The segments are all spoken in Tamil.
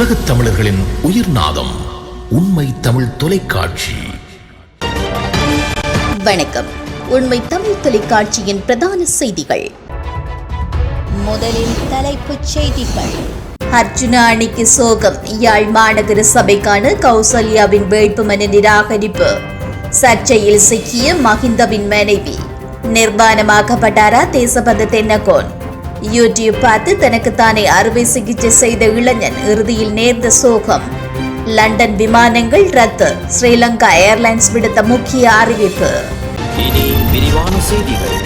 உலகத் தமிழர்களின் உயிர் நாதம் உண்மை தமிழ் தொலைக்காட்சி. வணக்கம். உண்மை தமிழ் தொலைக்காட்சியின் பிரதான செய்திகள். முதலில் தலைப்புச் செய்திகள். அர்ஜுனா அணிக்கு சோகம். யாழ் மாநகர சபைக்கான கௌசல்யாவின் வேட்புமனு நிராகரிப்பு. சர்ச்சையில் சிக்கிய மஹிந்தவின் மனைவி. நிர்வாணமாக்கப்பட்டாரா தேசபந்த தென்னகோன்? யூடியூப் பார்த்து தனக்குத்தானே அறுவை சிகிச்சை செய்த இளைஞன் இறுதியில் நேர்ந்த சோகம். லண்டன் விமானங்கள் ரத்து. ஸ்ரீலங்கா ஏர்லைன்ஸ் விடுத்த முக்கிய அறிவிப்பு. இனி விரிவான செய்திகள்.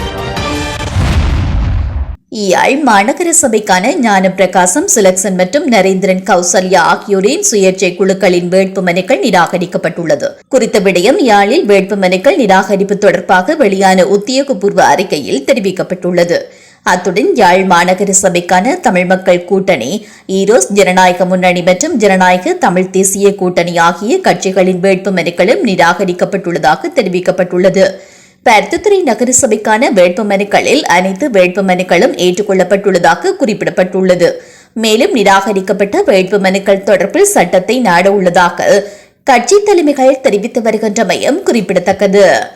யாழ் மாநகர சபைக்கான ஞான பிரகாசம் சுலக்சன் மற்றும் நரேந்திரன் கௌசல்யா ஆகியோரின் சுயேட்சை குழுக்களின் வேட்புமனுக்கள் நிராகரிக்கப்பட்டுள்ளது. குறித்த விடயம் யாழில் வேட்புமனுக்கள் நிராகரிப்பு தொடர்பாக வெளியான உத்தியோகபூர்வ அறிக்கையில் தெரிவிக்கப்பட்டுள்ளது. அத்துடன் யாழ் மாநகர சபைக்கான தமிழ் மக்கள் கூட்டணி ஈரோஸ் ஜனநாயக முன்னணி மற்றும் ஜனநாயக தமிழ் தேசிய கூட்டணி ஆகிய கட்சிகளின் வேட்புமனுக்களும் நிராகரிக்கப்பட்டுள்ளதாக தெரிவிக்கப்பட்டுள்ளது. பருத்தித்துறை நகரசபைக்கான வேட்பு வேட்புமனுக்களில் அனைத்து வேட்புமனுக்களும் ஏற்றுக்கொள்ளப்பட்டுள்ளதாக குறிப்பிடப்பட்டுள்ளது. மேலும் நிராகரிக்கப்பட்ட வேட்புமனுக்கள் தொடர்பில் சட்டத்தை நாட உள்ளதாக கட்சி தலைமைகள் தெரிவித்து வருகின்றமையும் குறிப்பிடத்தக்கது.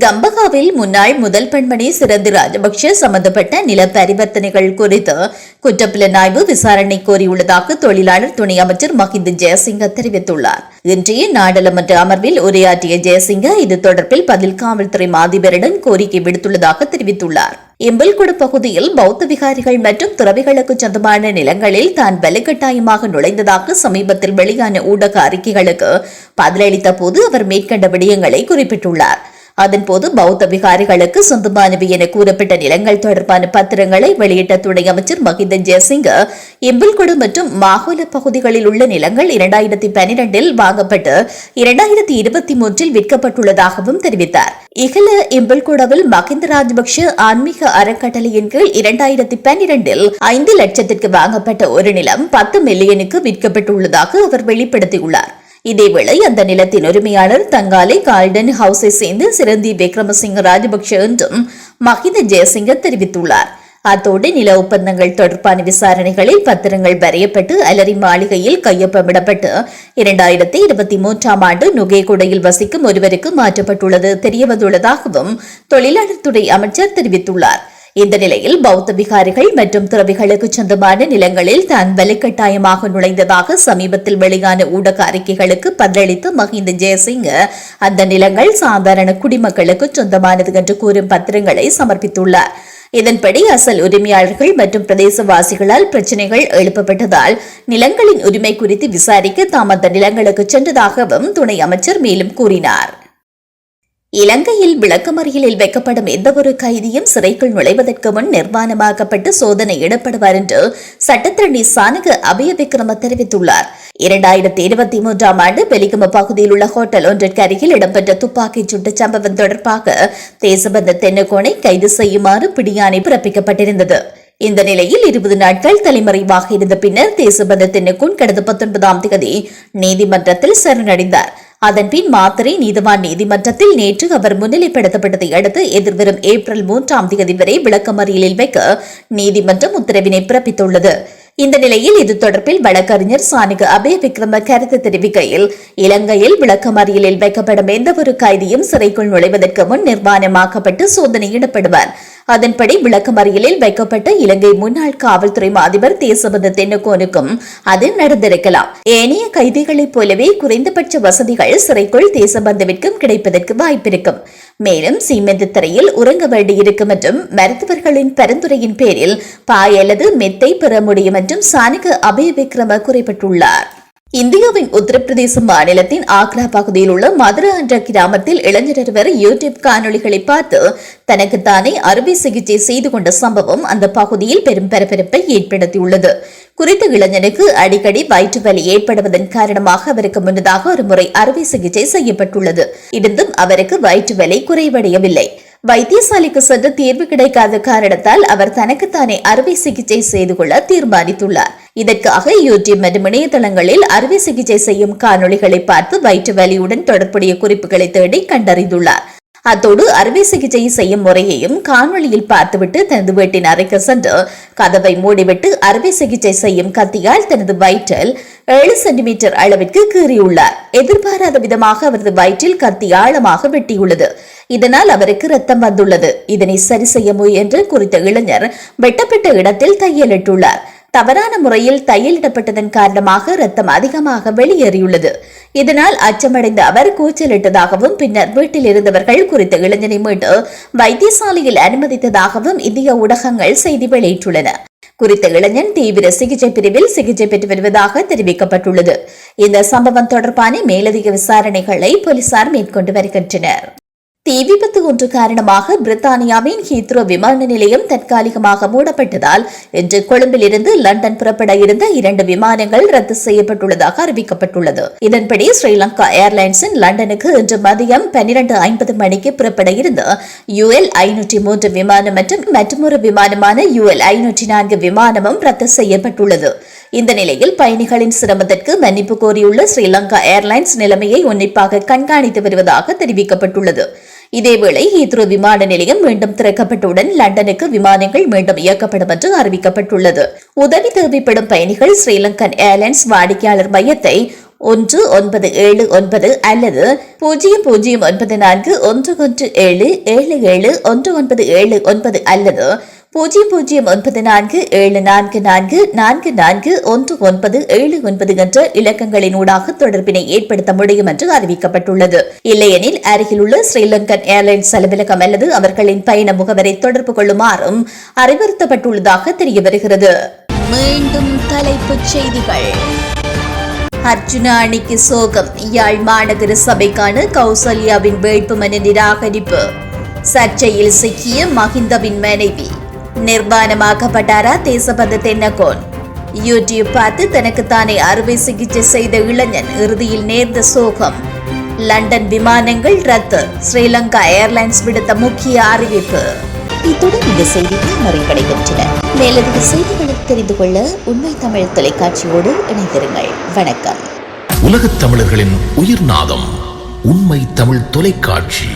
கம்பகாவில் முன்னாள் முதல் பெண்மணி சிறந்து ராஜபக்ஷ சம்பந்தப்பட்ட நில பரிவர்த்தனைகள் குறித்து குற்றப்புலனாய்வு விசாரணை கோரியுள்ளதாக தொழிலாளர் துணை அமைச்சர் மஹிந்த ஜெயசிங்க தெரிவித்துள்ளார். இன்றைய நாடாளுமன்ற அமர்வில் உரையாற்றிய ஜெயசிங்க இது தொடர்பில் பதில் காவல்துறை மாதிபரிடம் கோரிக்கை விடுத்துள்ளதாக தெரிவித்துள்ளார். இம்பல்குடு பகுதியில் பௌத்த விகாரிகள் மற்றும் துறவிகளுக்கு சொந்தமான நிலங்களில் தான் வலுக்கட்டாயமாக நுழைந்ததாக சமீபத்தில் வெளியான ஊடக அறிக்கைகளுக்கு பதிலளித்த போது அவர் மேற்கண்ட விடயங்களை குறிப்பிட்டுள்ளார். அதன்போது பௌத்த விகாரிகளுக்கு சொந்தமானவை என கூறப்பட்ட நிலங்கள் தொடர்பான பத்திரங்களை வெளியிட்ட துணை அமைச்சர் மஹிந்த ஜெயசிங்க இம்பில்குடு மற்றும் மாகோல பகுதிகளில் உள்ள நிலங்கள் இரண்டாயிரத்தி பனிரெண்டில் வாங்கப்பட்டு இரண்டாயிரத்தி இருபத்தி மூன்றில் விற்கப்பட்டுள்ளதாகவும் தெரிவித்தார். இகல எம்பில்குடவில் மஹிந்த ராஜபக்ஷ ஆன்மீக அறக்கட்டளையின் கீழ் இரண்டாயிரத்தி பன்னிரண்டில் ஐந்து லட்சத்திற்கு வாங்கப்பட்ட ஒரு நிலம் பத்து மில்லியனுக்கு விற்கப்பட்டுள்ளதாக அவர் வெளிப்படுத்தியுள்ளார். இதேவேளை அந்த நிலத்தின் உரிமையாளர் தங்காலை கால்டன் ஹவுஸை சேர்ந்து சிரந்தி விக்ரமசிங்க ராஜபக்ஷ என்றும் மஹிந்த ஜெயசிங்க தெரிவித்துள்ளார். அத்தோடு நில ஒப்பந்தங்கள் தொடர்பான விசாரணைகளில் பத்திரங்கள் வரையப்பட்டு அலரி மாளிகையில் கையொப்பமிடப்பட்டு இரண்டாயிரத்தி இருபத்தி மூன்றாம் ஆண்டு நுகைகுடையில் வசிக்கும் ஒருவருக்கு மாற்றப்பட்டுள்ளது தெரியவந்துள்ளதாகவும் தொழிலாளர் துறை அமைச்சர் தெரிவித்துள்ளார். இந்த நிலையில் பௌத்த விகாரிகள் மற்றும் துறவிகளுக்கு சொந்தமான நிலங்களில் தான் வலுக்கட்டாயமாக நுழைந்ததாக சமீபத்தில் வெளியான ஊடக அறிக்கைகளுக்கு பதிலளித்த மஹிந்த ஜெயசிங் அந்த நிலங்கள் சாதாரண குடிமக்களுக்கு சொந்தமானது என்று கூறும் பத்திரங்களை சமர்ப்பித்துள்ளார். இதன்படி அசல் உரிமையாளர்கள் மற்றும் பிரதேசவாசிகளால் பிரச்சினைகள் எழுப்பப்பட்டதால் நிலங்களின் உரிமை குறித்து விசாரிக்க தாம் அந்த நிலங்களுக்கு சென்றதாகவும் துணை அமைச்சர் மேலும் கூறினார். இலங்கையில் விளக்கமறியலில் வைக்கப்படும் எந்தவொரு கைதியும் சிறைக்குள் நுழைவதற்கு முன் நிர்வாணமாக்கப்பட்டு சோதனை இடப்படுவார் என்று சட்டத்திரணி சானக அபய விக்ரம தெரிவித்துள்ளார். இரண்டாயிரத்தி இருபத்தி மூன்றாம் ஆண்டு பெலிகம பகுதியில் உள்ள ஹோட்டல் ஒன்றிற்கு அருகில் இடம்பெற்ற துப்பாக்கிச் சூட்டு சம்பவம் தொடர்பாக தேசபந்த தென்னகோனை கைது செய்யுமாறு பிடியாணை பிறப்பிக்கப்பட்டிருந்தது. இந்த நிலையில் இருபது நாட்கள் தலைமறைவாக இருந்த பின்னர் தேசபந்த தென்னகோன் கடந்த பத்தொன்பதாம் தேதி நீதிமன்றத்தில் சரணடைந்தார். அதன்பின் மாத்தரை நீதிவான் நீதிமன்றத்தில் நேற்று அவர் முன்னிலைப்படுத்தப்பட்டதை அடுத்து எதிர்வரும் ஏப்ரல் மூன்றாம் தேதி வரை விளக்கமறியலில் வைக்க நீதிமன்றம் உத்தரவினை பிறப்பித்துள்ளது. இந்த நிலையில் இது தொடர்பில் வழக்கறிஞர் சானிக அபய விக்ரம கருத்து தெரிவிக்கையில் இலங்கையில் விளக்கமறியலில் வைக்கப்படும் எந்தவொரு கைதியும் சிறைக்குள் நுழைவதற்கு முன் நிர்வாணமாக்கப்பட்டு சோதனையிடப்படுவார். அதன்படி விளக்கமறியலில் வைக்கப்பட்ட இலங்கை முன்னாள் காவல்துறை அதிபர் தேசபந்த தென்னகோனுக்கும் அது நடந்திருக்கலாம். ஏனைய கைதிகளைப் போலவே குறைந்தபட்ச வசதிகள் சிறைக்குள் தேசபந்துவிற்கும் கிடைப்பதற்கு வாய்ப்பிருக்கும். மேலும் சீமெந்து திரையில் உறங்க வேண்டியிருக்கும் என்றும் மருத்துவர்களின் பரிந்துரையின் பேரில் பாய் அல்லது மெத்தை பெற முடியும் என்றும் சானிக அபய விக்ரம குறிப்பிட்டுள்ளார். இந்தியாவின் உத்தரப்பிரதேச மாநிலத்தின் ஆக்ரா பகுதியில் உள்ள மதுரா என்ற கிராமத்தில் இளைஞர் ஒருவர் யூடியூப் காணொளிகளை பார்த்து தனக்குத்தானே அறுவை சிகிச்சை செய்து கொண்ட சம்பவம் அந்த பகுதியில் பெரும் பரபரப்பை ஏற்படுத்தியுள்ளது. குறித்த இளைஞனுக்கு அடிக்கடி வயிற்று வலி ஏற்படுவதன் காரணமாக அவருக்கு முன்னதாக ஒரு முறை அறுவை சிகிச்சை செய்யப்பட்டுள்ளது. இருந்தும் அவருக்கு வயிற்று வலி குறைவடையவில்லை. வைத்தியசாலைக்கு சென்று தீர்வு கிடைக்காத காரணத்தால் அவர் தனக்குத்தானே அறுவை சிகிச்சை செய்து கொள்ள தீர்மானித்துள்ளார். இதற்காக யூடியூப் மற்றும் இணையதளங்களில் அறுவை சிகிச்சை செய்யும் காணொளிகளை பார்த்து வயிற்று வலியுடன் தொடர்புடைய குறிப்புகளை தேடி கண்டறிந்துள்ளார். அத்தோடு அறுவை சிகிச்சை செய்யும் முறையையும் காணொலியில் பார்த்துவிட்டு தனது வீட்டின் அறைக்கு சென்று கதவை மூடிவிட்டு அறுவை சிகிச்சை செய்யும் கத்தியால் தனது வயிற்றில் ஏழு சென்டிமீட்டர் அளவிற்கு கீறியுள்ளார். எதிர்பாராத விதமாக அவரது வயிற்றில் கத்தி ஆழமாக வெட்டியுள்ளது. இதனால் அவருக்கு ரத்தம் வந்துள்ளது. இதனை சரி செய்ய முயன்று குறித்த இளைஞர் வெட்டப்பட்ட இடத்தில் தையலிட்டுள்ளார். தவறான முறையில் தையலிடப்பட்டதன் காரணமாக ரத்தம் அதிகமாக வெளியேறியுள்ளது. இதனால் அச்சமடைந்த அவர் கூச்சலிட்டதாகவும் பின்னர் வீட்டில் இருந்தவர்கள் குறித்த இளைஞனை மீட்டு வைத்தியசாலையில் அனுமதித்ததாகவும் இந்திய ஊடகங்கள் செய்தி வெளியிட்டுள்ளன. குறித்த இளைஞன் தீவிர சிகிச்சை பிரிவில் சிகிச்சை பெற்று வருவதாக தெரிவிக்கப்பட்டுள்ளது. இந்த சம்பவம் தொடர்பான மேலதிக விசாரணைகளை போலீசார் மேற்கொண்டு வருகின்றனர். தீ விபத்து ஒன்று காரணமாக பிரித்தானியாவின் ஹீத்ரோ விமான நிலையம் தற்காலிகமாக மூடப்பட்டதால் இன்று கொழும்பிலிருந்து லண்டன் புறப்பட இருந்த இரண்டு விமானங்கள் ரத்து செய்யப்பட்டுள்ளதாக அறிவிக்கப்பட்டுள்ளது. இதன்படி ஸ்ரீலங்கா ஏர்லைன்ஸின் லண்டனுக்கு இன்று மதியம் பன்னிரண்டு ஐம்பது மணிக்கு புறப்பட இருந்த யுஎல் ஐநூற்றி மூன்று விமானம் மற்றும் மற்றொரு விமானமான யுஎல் ஐநூற்றி நான்கு விமானமும் ரத்து செய்யப்பட்டுள்ளது. இந்த நிலையில் பயணிகளின் சிரமத்திற்கு மன்னிப்பு கோரியுள்ள ஸ்ரீலங்கா ஏர்லைன்ஸ் நிலைமையை உன்னிப்பாக கண்காணித்து வருவதாக தெரிவிக்கப்பட்டுள்ளது. இதேவேளை ஹீத்ரோ விமான நிலையம் மீண்டும் திறக்கப்பட்டவுடன் லண்டனுக்கு விமானங்கள் மீண்டும் இயக்கப்படும் என்று அறிவிக்கப்பட்டுள்ளது. உதவி தேவைப்படும் பயணிகள் ஸ்ரீலங்கன் ஏர்லைன்ஸ் வாடிக்கையாளர் மையத்தை ஒன்று ஒன்பது ஏழு ஒன்பது அல்லது பூஜ்ஜியம் பூஜ்ஜியம் ஒன்பது நான்கு ஒன்று ஒன்று ஏழு ஏழு ஏழு ஒன்று ஒன்பது ஏழு ஒன்பது அல்லது பூஜ்ஜியம் பூஜ்ஜியம் ஒன்பது நான்கு ஏழு நான்கு நான்கு நான்கு நான்கு ஒன்று ஒன்பது ஏழு ஒன்பது என்ற இலக்கங்களின் ஊடாக தொடர்பினை ஏற்படுத்த முடியும் என்று அறிவிக்கப்பட்டுள்ளது. இல்லையெனில் அருகிலுள்ள ஸ்ரீலங்கன் ஏர்லைன்ஸ் அலுவலகம் அல்லது அவர்களின் பயண முகவரை தொடர்பு கொள்ளுமாறும் அறிவுறுத்தப்பட்டுள்ளதாக தெரிய வருகிறது மீண்டும் தலைப்புச் செய்திகள். அர்ஜுனா அணிக்கு சோகம். யாழ் மாநகர சபைக்கான கௌசல்யாவின் வேட்புமனு நிராகரிப்பு. சர்ச்சையில் சிக்கிய மஹிந்தவின் மனைவி. நிர்வாணமாக்கப்பட்டாரா தேசபந்து தென்னகோன்? யூடியூப் பார்த்து தனக்குத்தானே அறுவை சிகிச்சை செய்த இளைஞன் இறுதியில் நேர்ந்த சோகம். லண்டன் விமானங்கள் ரத்து. ஸ்ரீலங்கா ஏர்லைன்ஸ் விடுத்த முக்கிய அறிவிப்பு. இத்துடன் இந்த செய்திகள் நிறைவடைகின்றன. மேலதிக செய்திகளை தெரிந்து கொள்ள உண்மை தமிழ் தொலைக்காட்சியோடு இணைந்திருங்கள். வணக்கம். உலகத் தமிழர்களின் உயிர்நாதம் உண்மை தமிழ் தொலைக்காட்சி.